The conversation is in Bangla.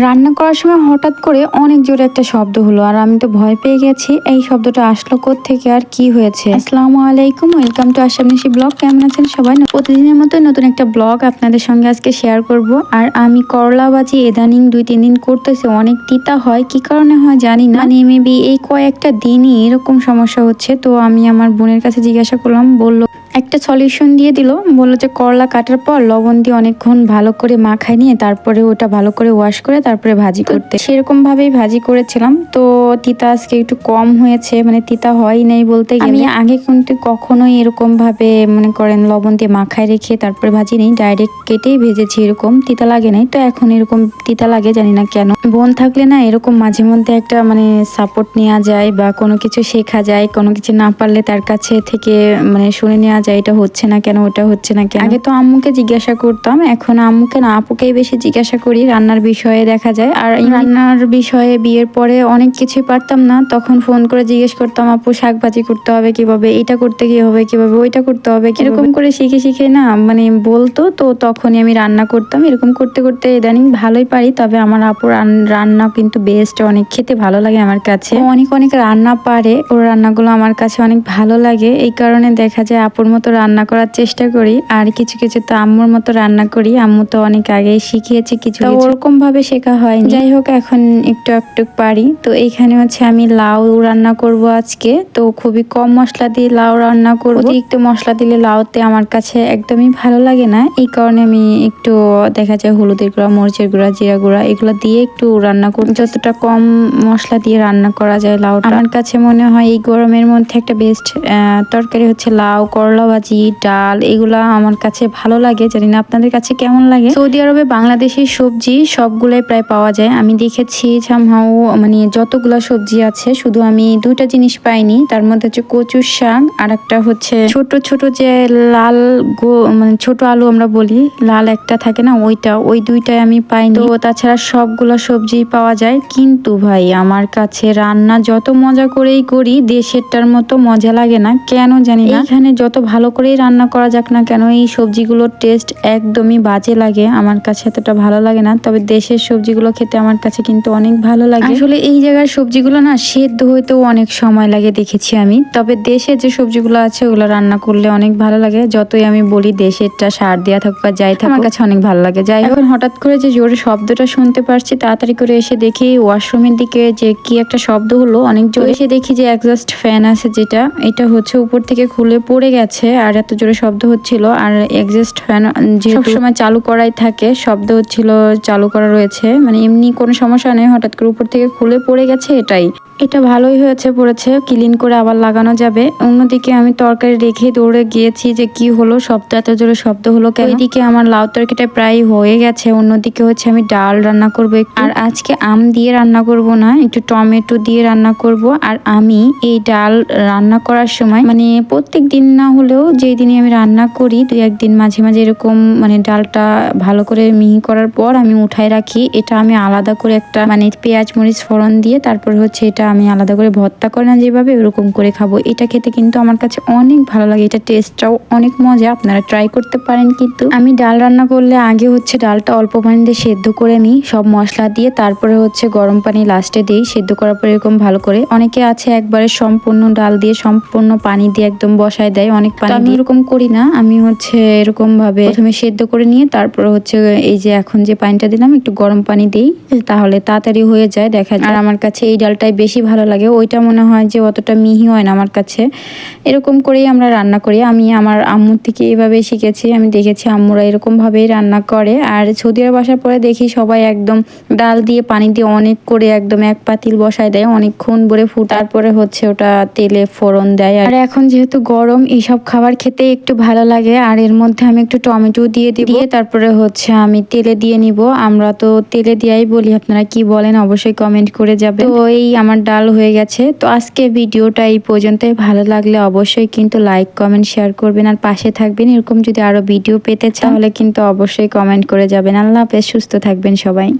রান্না করার সময় হঠাৎ করে অনেক জোরে একটা শব্দ হলো, আর আমি তো ভয় পেয়ে গেছি এই শব্দটা আসলো থেকে আর কি হয়েছে। আসসালামু আলাইকুম, ওয়েলকাম টু আশাবনিশি ব্লগ, কেমন আছেন সবাই? প্রতিদিনের মতো নতুন একটা ব্লগ আপনাদের সঙ্গে আজকে শেয়ার করব। আর আমি করলা বাজি এদানিং দুই তিন দিন করতেছি, অনেক তিতা হয়, কি কারণে হয় জানি না। মানে মেবি এই কয়েকটা দিনই এরকম সমস্যা হচ্ছে, তো আমি আমার বোনের কাছে জিজ্ঞাসা করলাম, বলল একটা সলিউশন দিয়ে দিল। বলল যে করলা কাটার পর লবণ দিয়ে অনেকক্ষণ ভালো করে মাখাই নিয়ে তারপরে ওটা ভালো করে ওয়াশ করে তারপরে ভাজি করতে। সেরকম ভাবেই ভাজি করেছিলাম। তো তিতা আজকে একটু কম হয়েছে মানে তিতা হয় নাই বলতে আমি আগে কিন্তু কখনোই এরকম ভাবে মনে করেন লবণ দিয়ে মাখায় রেখে তারপরে ভাজি নেই ডাইরেক্ট কেটেই ভেজেছি এরকম। তিতা লাগে নাই তো এখন এরকম তিতা লাগে জানি না কেন। বোন থাকলে না এরকম মাঝে মধ্যে একটা মানে সাপোর্ট নেওয়া যায় বা কোনো কিছু শেখা যায় কোনো কিছু না পারলে তার কাছে থেকে মানে শুনে নেওয়া যায় এটা হচ্ছে না কেন ওটা হচ্ছে না কেন? আগে তো আম্মুকে জিজ্ঞাসা করতাম এখন আম্মুকে না আপুকেই বেশি জিজ্ঞাসা করি রান্নার বিষয়ে দেখা যায়। আর রান্নার বিষয়ে বিয়ের পরে অনেক কিছুই পারতাম না তখন ফোন করে জিজ্ঞেস করতাম আপু শাক ভাজি করতে হবে কীভাবে? এটা করতে কি হবে কীভাবে? ওইটা করতে হবে কীরকম করে শিখে শিখে না মানে বলতো তো তখনই আমি রান্না করতাম এরকম করতে করতে ইদানিং ভালোই পারি তবে আমার আপুর রান্না কিন্তু বেস্ট অনেক খেতে ভালো লাগে আমার কাছে। অনেক অনেক রান্না পারে ওর রান্নাগুলো আমার কাছে অনেক ভালো লাগে এই কারণে দেখা যায় আপুর মতো রান্না করার চেষ্টা করি আর কিছু কিছু তো আম্মুর মতো রান্না করি। আম্মু তো অনেক আগেই শিখিয়েছে কিছু ওরকম ভাবে শেখা হয়নি। যাই হোক এখন একটু একটু পারি। তো এইখানে হচ্ছে আমি লাউ রান্না করব আজকে। তো খুবই কম মশলা দিয়ে লাউ রান্না করব। অতিরিক্ত মশলা দিলে লাউতে আমার কাছে একদমই ভালো লাগে না। এই কারণে আমি একটু দেখা যায় হলুদের গুঁড়া মরিচের গুঁড়া জিরা গুঁড়া এগুলো দিয়ে একটু রান্না করি যতটা কম মশলা দিয়ে রান্না করা যায় লাউটা। আমার কাছে মনে হয় এই গরমের মধ্যে একটা বেস্ট তরকারি হচ্ছে লাউ করলা ভাজি ডাল, এগুলা আমার কাছে ভালো লাগে। জানি না আপনাদের কাছে কেমন লাগে? সৌদি আরবে, বাংলাদেশের সবজি সবগুলাই প্রায় পাওয়া যায়। আমি দেখেছি সামহাও মানে যতগুলা সবজি আছে, শুধু আমি দুইটা জিনিস পাইনি। তার মধ্যে হচ্ছে কচুর শাক আর একটা হচ্ছে ছোট ছোট যে লাল গো মানে ছোট আলু আমরা বলি, লাল একটা থাকে না, ওইটা, ওই দুইটাই আমি পাইনি। তো তাছাড়া সবগুলা সবজি পাওয়া যায়। কিন্তু ভাই, আমার কাছে রান্না যত মজা করেই করি, দেশেরটার মতো মজা লাগে না। কেন জানি না। এখানে যত ভালো করেই রান্না করা যাক না কেন এই সবজিগুলোর টেস্ট একদমই বাজে লাগে। আমার কাছে এতটা ভালো লাগে না তবে দেশের সবজিগুলো খেতে আমার কাছে কিন্তু অনেক ভালো লাগে। আসলে এই জায়গার সবজিগুলো না সেদ্ধ হইতেও অনেক সময় লাগে দেখেছি আমি। তবে দেশে যে সবজিগুলো আছে ওগুলো রান্না করলে অনেক ভালো লাগে। যতই আমি বলি দেশেরটা সার দেওয়া থাকুক বা যাই থাকুক আমার কাছে অনেক ভালো লাগে। যাই এখন হঠাৎ করে যে জোরে শব্দটা শুনতে পারছি তাড়াতাড়ি করে এসে দেখি ওয়াশরুমের দিকে যে কি একটা শব্দ হলো। অনেক জোরে এসে দেখি যে একজাস্ট ফ্যান আছে যেটা এটা হচ্ছে উপর থেকে খুলে পড়ে গেছে। আর এত জোরে শব্দ হচ্ছিল আর এক্সস্ট ফ্যান যে সবসময় চালু করাই থাকে শব্দ হচ্ছিল চালু করা রয়েছে। মানে এমনি কোনো সমস্যা নেই হঠাৎ করে উপর থেকে খুলে পড়ে গেছে এটাই। এটা ভালোই হয়েছে পড়েছে ক্লিন করে আবার লাগানো যাবে। অন্যদিকে আমি তরকারি রেখে দৌড়ে গিয়েছি যে কি হলো শব্দ এত জোরে শব্দ হলো এদিকে আমার লাউ তরকারিটা প্রায় হয়ে গেছে অন্যদিকে হচ্ছে আমি ডাল রান্না করব আর আজকে আম দিয়ে রান্না করব না একটু টমেটো দিয়ে রান্না করব। আর আমি এই ডাল রান্না করার সময় মানে প্রত্যেক দিন না হলেও যেই দিনই আমি রান্না করি, দুই একদিন মাঝে মাঝে এরকম মানে ডালটা ভালো করে মিহি করার পর আমি উঠাই রাখি। এটা আমি আলাদা করে একটা মানে পেঁয়াজ, মরিচ ফোড়ন দিয়ে তারপর হচ্ছে এটা আমি আলাদা করে ভর্তা করে না যেভাবে ওরকম করে খাব। এটা খেতে কিন্তু আমার কাছে অনেক ভালো লাগে। এটা টেস্টটাও অনেক মজা। আপনারা ট্রাই করতে পারেন কিন্তু। আমি ডাল রান্না করলে আগে হচ্ছে ডালটা অল্প পানি দিয়ে সেদ্ধ করে নিই। সব মশলা দিয়ে তারপরে হচ্ছে গরম পানি লাস্টে দিই। সেদ্ধ করার পর এরকম ভালো করে। অনেকে আছে একবারে সম্পূর্ণ ডাল দিয়ে সম্পূর্ণ পানি দিয়ে একদম বসায় দেয়। অনেক পানি আমি এরকম করি না। আমি হচ্ছে এরকম ভাবে প্রথমে সেদ্ধ করে নিয়ে তারপরে হচ্ছে এই যে এখন যে পানিটা দিলাম একটু গরম পানি দিই তাহলে তাড়াতাড়ি হয়ে যায় দেখা যায়। আর আমার কাছে এই ডালটাই বেশি ভালো লাগে। ওইটা মনে হয় যে অতটা মিহি হয় না আমার কাছে। এরকম করেই আমরা রান্না করি। আমি আমার আম্মুর থেকে এভাবে শিখেছি। আমি দেখেছি আম্মুরা এরকমভাবেই রান্না করে। আর সৌদি বাসার পরে দেখি সবাই একদম ডাল দিয়ে পানি দিয়ে অনেক করে একদম এক পাতিল বসায় দেয় অনেকক্ষণ ভরে ফুটার পরে হচ্ছে ওটা তেলে ফোড়ন দেয়। আর এখন যেহেতু গরম এইসব খাবার খেতে একটু ভালো লাগে আর এর মধ্যে আমি একটু টমেটো দিয়ে দিব। দিয়ে তারপরে হচ্ছে আমি তেলে দিয়ে নিব। আমরা তো তেলে দিয়াই বলি আপনারা কি বলেন অবশ্যই কমেন্ট করে যাবে তো এই আমার ডাল হয়ে গেছে। তো আজকে ভিডিওটা এই পর্যন্তই। ভালো লাগলে অবশ্যই কিন্তু লাইক কমেন্ট শেয়ার করবেন আর পাশে থাকবেন। এরকম যদি আরও ভিডিও পেতে চান তাহলে কিন্তু অবশ্যই কমেন্ট করে যাবেন। আল্লাহ হাফেজ সুস্থ থাকবেন সবাই।